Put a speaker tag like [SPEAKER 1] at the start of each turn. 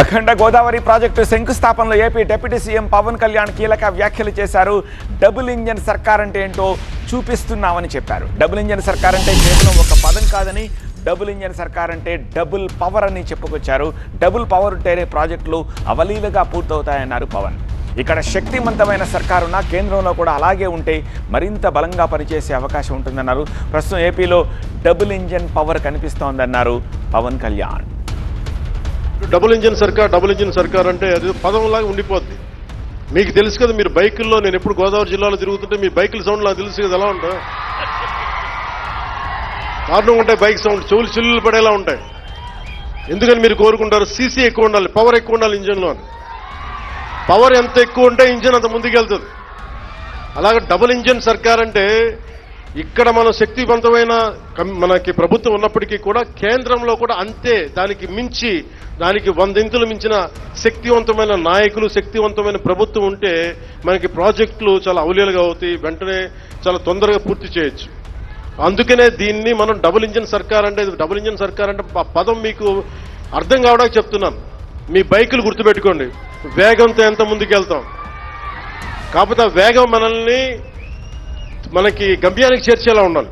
[SPEAKER 1] అఖండ Godavari project శంకుస్థాపనలో AP deputy CM Pawan Kalyan కీలక వ్యాఖ్యలు చేశారు. డబుల్ ఇంజన్ సర్కార్ అంటే ఏంటో చూపిస్తున్నామని చెప్పారు. డబుల్ ఇంజన్ సర్కార్ అంటే కేవలం ఒక పదం కాదని డబుల్ ఇంజన్ సర్కార్ అంటే డబుల్ పవర్ అని చెప్పుకొచ్చారు. డబుల్ పవర్ ఉంటేనే ప్రాజెక్టులు అవలీలగా పూర్తవుతాయన్నారు పవన్. ఇక్కడ శక్తివంతమైన సర్కారున్న కేంద్రంలో కూడా అలాగే ఉంటే మరింత బలంగా పనిచేసే అవకాశం ఉంటుందన్నారు. ప్రస్తుతం ఏపీలో డబుల్ ఇంజన్ పవర్ కనిపిస్తోందన్నారు పవన్ కళ్యాణ్.
[SPEAKER 2] డబుల్ ఇంజిన్ సర్కార్ డబుల్ ఇంజిన్ సర్కార్ అంటే అది పదంలాగా ఉండిపోద్ది. మీకు తెలుసు కదా మీరు బైకుల్లో నేను ఎప్పుడు గోదావరి జిల్లాలో తిరుగుతుంటే మీ బైకుల సౌండ్ నాకు తెలుసు కదా ఎలా ఉంటాయి కారణం ఉంటాయి బైక్ సౌండ్ చెవులు చిల్లులు పడేలా ఉంటాయి. ఎందుకని మీరు కోరుకుంటారు? సీసీ ఎక్కువ ఉండాలి పవర్ ఎక్కువ ఉండాలి ఇంజిన్లో అని. పవర్ ఎంత ఎక్కువ ఉంటే ఇంజన్ అంత ముందుకెళ్తుంది. అలాగే డబుల్ ఇంజన్ సర్కార్ అంటే ఇక్కడ మనం శక్తివంతమైన కం- మనకి ప్రభుత్వం ఉన్నప్పటికీ కూడా కేంద్రంలో కూడా అంతే దానికి మించి దానికి వందింతులు మించిన శక్తివంతమైన నాయకులు శక్తివంతమైన ప్రభుత్వం ఉంటే మనకి ప్రాజెక్టులు చాలా అవలీలుగా అవుతాయి వెంటనే చాలా తొందరగా పూర్తి చేయొచ్చు. అందుకనే దీన్ని మనం డబుల్ ఇంజిన్ సర్కార్ అంటే డబుల్ ఇంజిన్ సర్కార్ అంటే ఆ పదం మీకు అర్థం కావడానికి చెప్తున్నాను మీ బైకులు గుర్తుపెట్టుకోండి. వేగంతో ఎంత ముందుకెళ్తాం. కాకపోతే వేగం మనల్ని మనకి గమ్యానికి చేర్చేలా ఉండాలి.